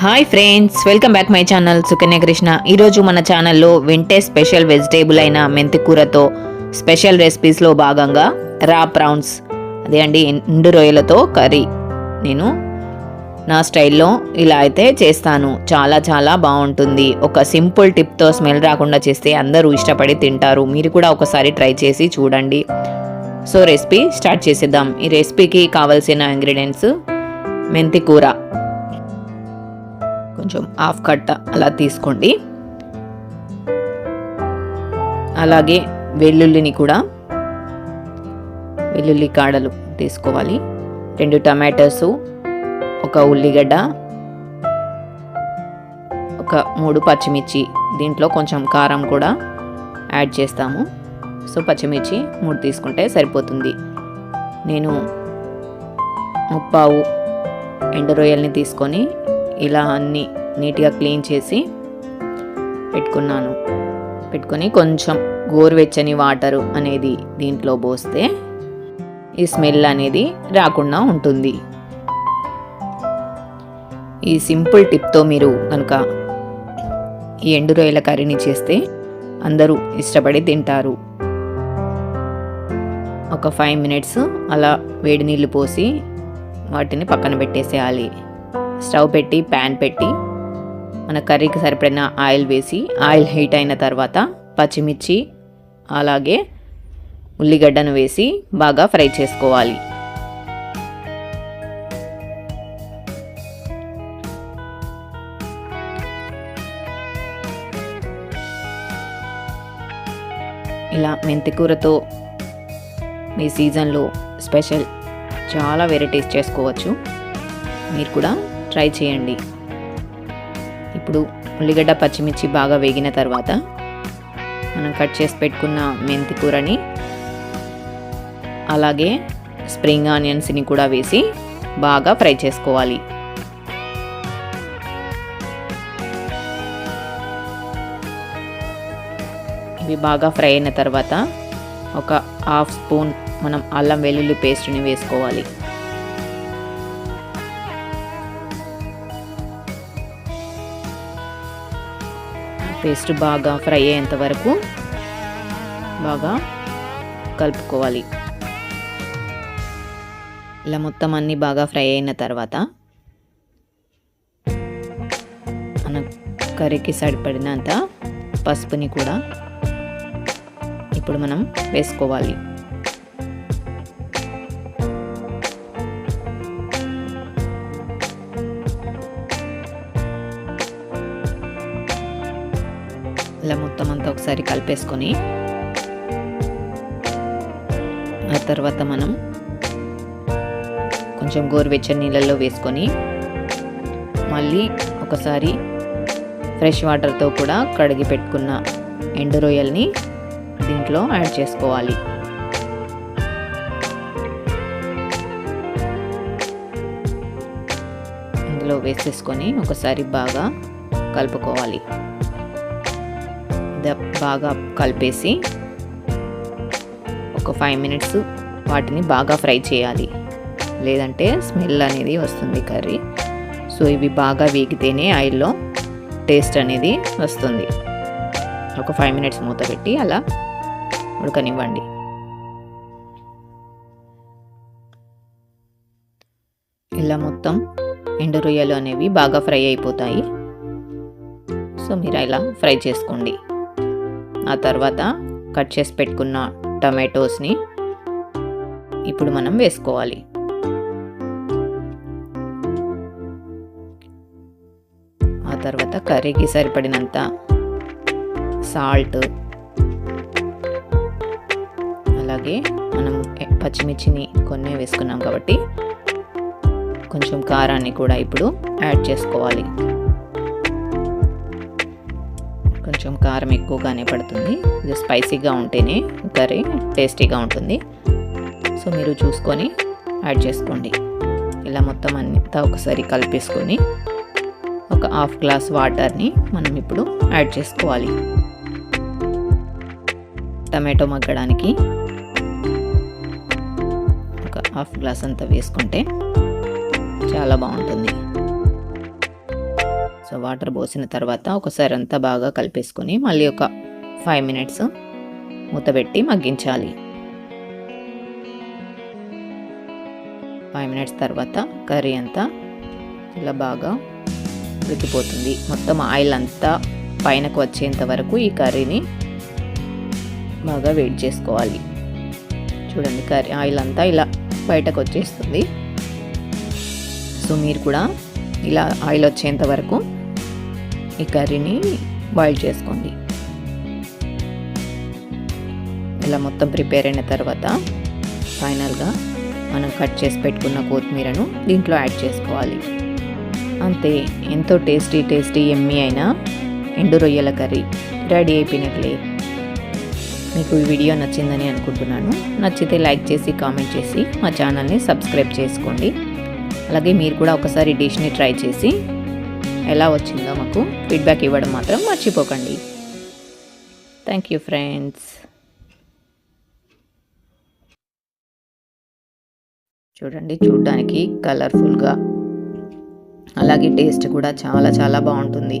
Hi friends welcome back my channel Sukanya Krishna ఈరోజు మన ఛానల్లో వింటే స్పెషల్ వెజిటేబుల్ అయిన మెంతి కూరతో స్పెషల్ రెసిపీస్లో భాగంగా రా ప్రాన్స్ అదే అండి ఎండు రొయ్యలతో కర్రీ. నేను నా స్టైల్లో ఇలా అయితే చేస్తాను. చాలా చాలా బాగుంటుంది. ఒక సింపుల్ టిప్తో స్మెల్ రాకుండా చేస్తే అందరూ ఇష్టపడి తింటారు. మీరు కూడా ఒకసారి ట్రై చేసి చూడండి. సో రెసిపీ స్టార్ట్ చేసేద్దాం. ఈ రెసిపీకి కావాల్సిన ఇంగ్రీడియంట్స్ మెంతికూర కొంచెం హాఫ్ కట్ట అలా తీసుకోండి. అలాగే వెల్లుల్లిని కూడా వెల్లుల్లి కాడలు తీసుకోవాలి. రెండు టమాటోస్ ఒక ఉల్లిగడ్డ ఒక మూడు పచ్చిమిర్చి దీంట్లో కొంచెం కారం కూడా యాడ్ చేస్తాము. సో పచ్చిమిర్చి మూడు తీసుకుంటే సరిపోతుంది. నేను ముప్పావు ఎండు రొయ్యల్ని తీసుకొని ఇలా అన్ని నీట్గా క్లీన్ చేసి పెట్టుకున్నాను. పెట్టుకొని కొంచెం గోరువెచ్చని వాటరు అనేది దీంట్లో పోస్తే ఈ స్మెల్ అనేది రాకుండా ఉంటుంది. ఈ సింపుల్ టిప్తో మీరు కనుక ఈ ఎండు రొయ్యల కర్రీని చేస్తే అందరూ ఇష్టపడి తింటారు. ఒక ఫైవ్ మినిట్స్ అలా వేడి నీళ్ళు పోసి వాటిని పక్కన పెట్టేసేయాలి. స్టవ్ పెట్టి ప్యాన్ పెట్టి మన కర్రీకి సరిపడిన ఆయిల్ వేసి ఆయిల్ హీట్ అయిన తర్వాత పచ్చిమిర్చి అలాగే ఉల్లిగడ్డను వేసి బాగా ఫ్రై చేసుకోవాలి. ఇలా మెంతికూరతో మీ సీజన్లో స్పెషల్ చాలా వెరైటీస్ చేసుకోవచ్చు. మీరు కూడా ట్రై చేయండి. ఇప్పుడు ఉల్లిగడ్డ పచ్చిమిర్చి బాగా వేగిన తర్వాత మనం కట్ చేసి పెట్టుకున్న మెంతి కూరని అలాగే స్ప్రింగ్ ఆనియన్స్ని కూడా వేసి బాగా ఫ్రై చేసుకోవాలి. ఇవి బాగా ఫ్రై అయిన తర్వాత ఒక హాఫ్ స్పూన్ మనం అల్లం వెల్లుల్లి పేస్ట్ని వేసుకోవాలి. పేస్ట్ బాగా ఫ్రై అయ్యేంత వరకు బాగా కలుపుకోవాలి. ఇలా మొత్తం అన్నీ బాగా ఫ్రై అయిన తర్వాత మన కర్రీకి సరిపడినంత పసుపుని కూడా ఇప్పుడు మనం వేసుకోవాలి. ఇలా మొత్తం అంతా ఒకసారి కలిపేసుకొని ఆ తర్వాత మనం కొంచెం గోరువెచ్చని నీళ్ళల్లో వేసుకొని మళ్ళీ ఒకసారి ఫ్రెష్ వాటర్తో కూడా కడిగి పెట్టుకున్న ఎండు రొయ్యల్ని దీంట్లో యాడ్ చేసుకోవాలి. ఇందులో వేసేసుకొని ఒకసారి బాగా కలుపుకోవాలి. బాగా కలిపేసి ఒక ఫైవ్ మినిట్స్ వాటిని బాగా ఫ్రై చేయాలి. లేదంటే స్మెల్ అనేది వస్తుంది కర్రీ. సో ఇవి బాగా వేగితేనే ఆయిల్లో టేస్ట్ అనేది వస్తుంది. ఒక ఫైవ్ మినిట్స్ మూత పెట్టి అలా ఉడకనివ్వండి. ఇలా మొత్తం ఎండు రొయ్యలు అనేవి బాగా ఫ్రై అయిపోతాయి. సో మీరు ఇలా ఫ్రై చేసుకోండి. ఆ తర్వాత కట్ చేసి పెట్టుకున్న టమాటోస్ని ఇప్పుడు మనం వేసుకోవాలి. ఆ తర్వాత కర్రీకి సరిపడినంత సాల్ట్ అలాగే మనం పచ్చిమిర్చిని కొన్ని వేసుకున్నాం కాబట్టి కొంచెం కారాన్ని కూడా ఇప్పుడు యాడ్ చేసుకోవాలి. కొంచెం కారం ఎక్కువగానే పడుతుంది. ఇది స్పైసీగా ఉంటేనే కర్రీ టేస్టీగా ఉంటుంది. సో మీరు చూసుకొని యాడ్ చేసుకోండి. ఇలా మొత్తం అంతా ఒకసారి కలిపేసుకొని ఒక హాఫ్ గ్లాస్ వాటర్ని మనం ఇప్పుడు యాడ్ చేసుకోవాలి. టమాటో మగ్గడానికి ఒక హాఫ్ గ్లాస్ అంతా వేసుకుంటే చాలా బాగుంటుంది. సో వాటర్ పోసిన తర్వాత ఒకసారి అంతా బాగా కలిపేసుకొని మళ్ళీ ఒక ఫైవ్ మినిట్స్ మూతబెట్టి మగ్గించాలి. ఫైవ్ మినిట్స్ తర్వాత కర్రీ అంతా ఇలా బాగా ఉడికిపోతుంది. మొత్తం ఆయిల్ అంతా పైనకు వచ్చేంత వరకు ఈ కర్రీని బాగా వెయిట్ చేసుకోవాలి. చూడండి కర్రీ ఆయిల్ అంతా ఇలా బయటకు వచ్చేస్తుంది. సో మీరు కూడా ఇలా ఆయిల్ వచ్చేంత వరకు ఈ కర్రీని బాయిల్ చేసుకోండి. ఇలా మొత్తం ప్రిపేర్ అయిన తర్వాత ఫైనల్గా మనం కట్ చేసి పెట్టుకున్న కొత్తిమీరను దీంట్లో యాడ్ చేసుకోవాలి. అంతే ఎంతో టేస్టీ టేస్టీ ఎమ్మి అయిన ఎండు రొయ్యల కర్రీ రెడీ అయిపోయినట్లే. మీకు ఈ వీడియో నచ్చిందని అనుకుంటున్నాను. నచ్చితే లైక్ చేసి కామెంట్ చేసి మా ఛానల్ని సబ్స్క్రైబ్ చేసుకోండి. అలాగే మీరు కూడా ఒకసారి డిష్ని ట్రై చేసి ఎలా వచ్చిందో మాకు ఫీడ్బ్యాక్ ఇవ్వడం మాత్రం మర్చిపోకండి. థ్యాంక్ యూ ఫ్రెండ్స్ చూడండి చూడడానికి కలర్ఫుల్గా అలాగే టేస్ట్ కూడా చాలా చాలా బాగుంటుంది.